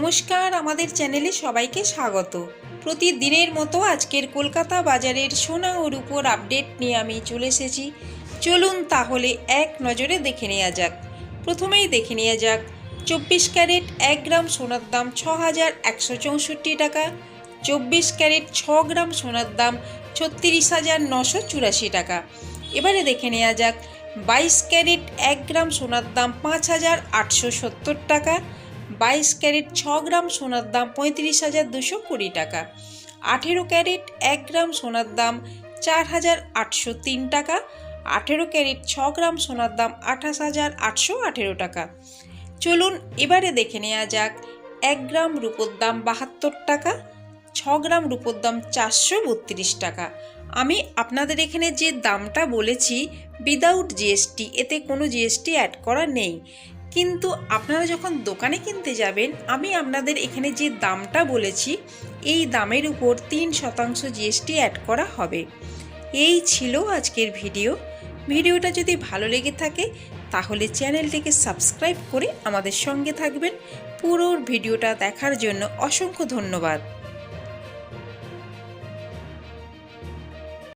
নমস্কার, আমাদের চ্যানেলে সবাইকে স্বাগত। প্রতিদিনের মতো আজকের কলকাতা বাজারের সোনা ও রূপোর আপডেট নিয়ে আমি চলে এসেছি। চলুন তাহলে এক নজরে দেখে নেওয়া যাক। প্রথমেই দেখে নেওয়া যাক, চব্বিশ ক্যারেট এক গ্রাম সোনার দাম ছ হাজার একশো চৌষট্টি টাকা, চব্বিশ ক্যারেট ছ গ্রাম সোনার দাম ছত্রিশ হাজার নশো চুরাশি টাকা। এবারে দেখে নেওয়া যাক, বাইশ ক্যারেট এক গ্রাম সোনার দাম পাঁচ হাজার আটশো সত্তর টাকা বাইশ ক্যারেট ছ গ্রাম সোনার দাম পঁয়ত্রিশ হাজার দুশো কুড়ি টাকা। আঠেরো ক্যারেট এক গ্রাম সোনার দাম চার হাজার আটশো তিন টাকা। আঠেরো ক্যারেট ছ গ্রাম সোনার দাম আঠাশ হাজার আটশো আঠেরো টাকা। চলুন এবারে দেখে নেওয়া যাক, এক গ্রাম রূপোর দাম বাহাত্তর টাকা, ছ গ্রাম রূপোর দাম চারশো বত্রিশ টাকা। আমি আপনাদের এখানে যে দামটা বলেছি উইদাউট জিএসটি এতে কোনো জিএসটি অ্যাড করা নেই। কিন্তু আপনারা যখন দোকানে কিনতে যাবেন, আমি আপনাদের এখানে যে দামটা বলেছি, এই দামের উপর তিন শতাংশ জিএসটি অ্যাড করা হবে। এই ছিল আজকের ভিডিও। ভিডিওটা যদি ভালো লেগে থাকে, তাহলে চ্যানেলটিকে সাবস্ক্রাইব করে আমাদের সঙ্গে থাকবেন। পুরো ভিডিওটা দেখার জন্য অসংখ্য ধন্যবাদ।